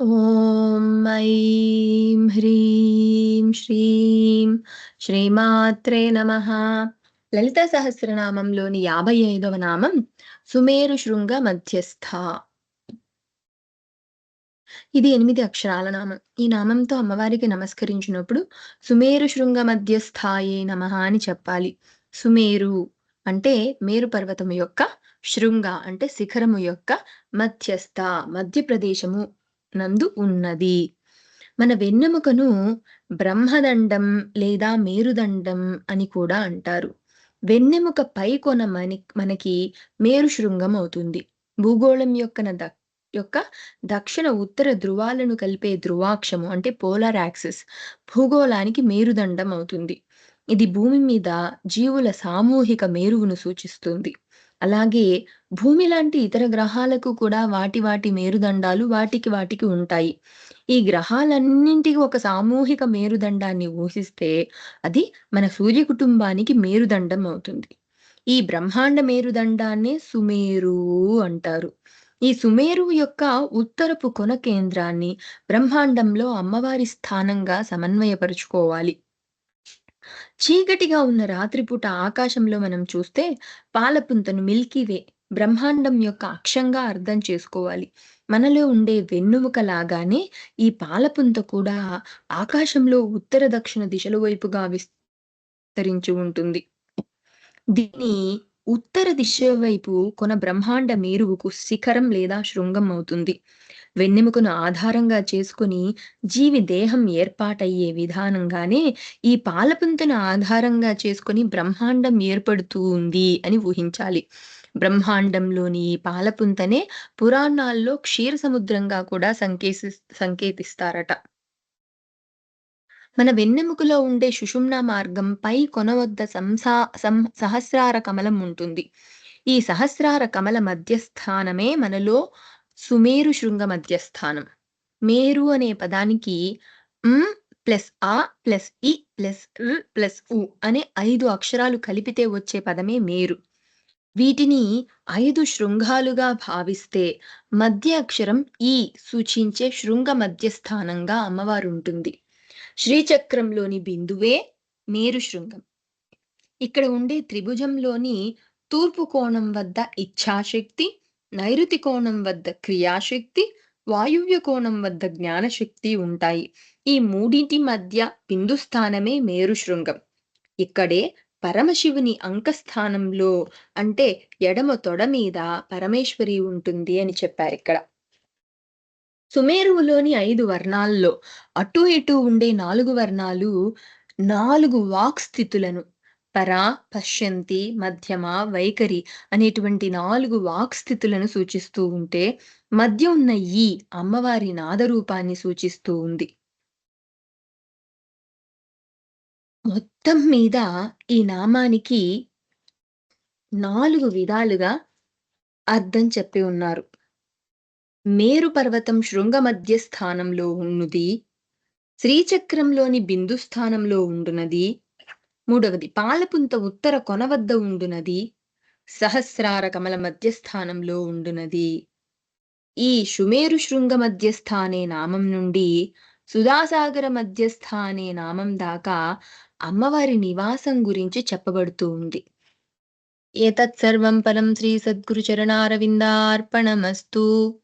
ఓం ఐం హ్రీం శ్రీం శ్రీమాత్రే నమ. లలిత సహస్రనామంలోని యాభై ఐదవ నామం సుమేరు శృంగ మధ్యస్థ. ఇది ఎనిమిది అక్షరాల నామం. ఈ నామంతో అమ్మవారికి నమస్కరించినప్పుడు సుమేరు శృంగ మధ్యస్థాయే నమ అని చెప్పాలి. సుమేరు అంటే మేరు పర్వతము యొక్క శృంగ అంటే శిఖరము యొక్క మధ్యస్థ మధ్యప్రదేశము. నందు ఉన్నది. మన వెన్నెముకను బ్రహ్మదండం లేదా మేరుదండం అని కూడా అంటారు. వెన్నెముక పై కొన మని మనకి మేరు శృంగం అవుతుంది. భూగోళం యొక్క ద యొక్క దక్షిణ ఉత్తర ధృవాలను కలిపే ధృవాక్షము అంటే పోలార్ యాక్సిస్ భూగోళానికి మేరుదండం అవుతుంది. ఇది భూమి మీద జీవుల సామూహిక మేరువును సూచిస్తుంది. అలాగే భూమి లాంటి ఇతర గ్రహాలకు కూడా వాటి వాటి మేరుదండాలు వాటికి వాటికి ఉంటాయి. ఈ గ్రహాలన్నింటికి ఒక సామూహిక మేరుదండాన్ని ఊహిస్తే అది మన సూర్య కుటుంబానికి మేరుదండం అవుతుంది. ఈ బ్రహ్మాండ మేరుదండాన్ని సుమేరు అంటారు. ఈ సుమేరు యొక్క ఉత్తరపు కొన కేంద్రాన్ని బ్రహ్మాండంలో అమ్మవారి స్థానంగా సమన్వయపరుచుకోవాలి. చీకటిగా ఉన్న రాత్రిపూట ఆకాశంలో మనం చూస్తే పాలపుంతను మిల్కీవే బ్రహ్మాండం యొక్క అక్షంగా అర్థం చేసుకోవాలి. మనలో ఉండే వెన్నుముక లాగానే ఈ పాలపుంత కూడా ఆకాశంలో ఉత్తర దక్షిణ దిశల వైపుగా విస్తరించి ఉంటుంది. దీని ఉత్తర దిశ వైపు కొన బ్రహ్మాండ మేరువుకు శిఖరం లేదా శృంగం అవుతుంది. వెన్నెముకను ఆధారంగా చేసుకుని జీవి దేహం ఏర్పాటయ్యే విధానంగానే ఈ పాలపుంతను ఆధారంగా చేసుకుని బ్రహ్మాండం ఏర్పడుతూ ఉంది అని ఊహించాలి. బ్రహ్మాండంలోని ఈ పాలపుంతనే పురాణాల్లో క్షీర సముద్రంగా కూడా సంకేసి సంకేతిస్తారట. మన వెన్నెముకలో ఉండే సుషుమ్న మార్గం పై కొన వద్ద సంసా సం సహస్రార కమలం ఉంటుంది. ఈ సహస్రార కమల మధ్యస్థానమే మనలో సుమేరు శృంగ మధ్యస్థానం. మేరు అనే పదానికి ప్లస్ ఆ ప్లస్ ఇ ప్లస్ ర్ ప్లస్ ఉ అనే ఐదు అక్షరాలు కలిపితే వచ్చే పదమే మేరు. వీటిని ఐదు శృంగాలుగా భావిస్తే మధ్య అక్షరం ఈ సూచించే శృంగ మధ్యస్థానంగా అమ్మవారు ఉంటుంది శ్రీచక్రంలోని బిందువే మేరు శృంగం. ఇక్కడ ఉండే త్రిభుజంలోని తూర్పు కోణం వద్ద ఇచ్ఛాశక్తి నైరుతి కోణం వద్ద క్రియాశక్తి వాయువ్య కోణం వద్ద జ్ఞానశక్తి ఉంటాయి. ఈ మూడింటి మధ్య బిందు స్థానమే మేరు శృంగం. ఇక్కడే పరమశివుని అంకస్థానంలో అంటే ఎడమ తొడ మీద పరమేశ్వరి ఉంటుంది అని చెప్పారు ఇక్కడ. సుమేరువులోని ఐదు వర్ణాల్లో అటు ఇటు ఉండే నాలుగు వర్ణాలు నాలుగు వాక్ స్థితులను పరా పశ్యంతి మధ్యమ వైఖరి అనేటువంటి నాలుగు వాక్ స్థితులను సూచిస్తూ ఉంటే మధ్య ఉన్న ఈ అమ్మవారి నాదరూపాన్ని సూచిస్తూ ఉంది. మొత్తం మీద ఈ నామానికి నాలుగు విధాలుగా అర్థం చెప్పి ఉన్నారు. మేరు పర్వతం శృంగ మధ్య స్థానంలో ఉన్నది శ్రీచక్రంలోని బిందు స్థానంలో ఉండునది మూడవది పాలపుంత ఉత్తర కొన వద్ద ఉండునది సహస్రార కమల మధ్యస్థానంలో ఉండునది. ఈ సుమేరు శృంగ మధ్యస్థానే నామం నుండి సుధాసాగర మధ్యస్థానే నామం దాకా అమ్మవారి నివాసం గురించి చెప్పబడుతూ ఉంది. ఏతత్ సర్వం పరం శ్రీ సద్గురు చరణారవిందార్పణమస్తు.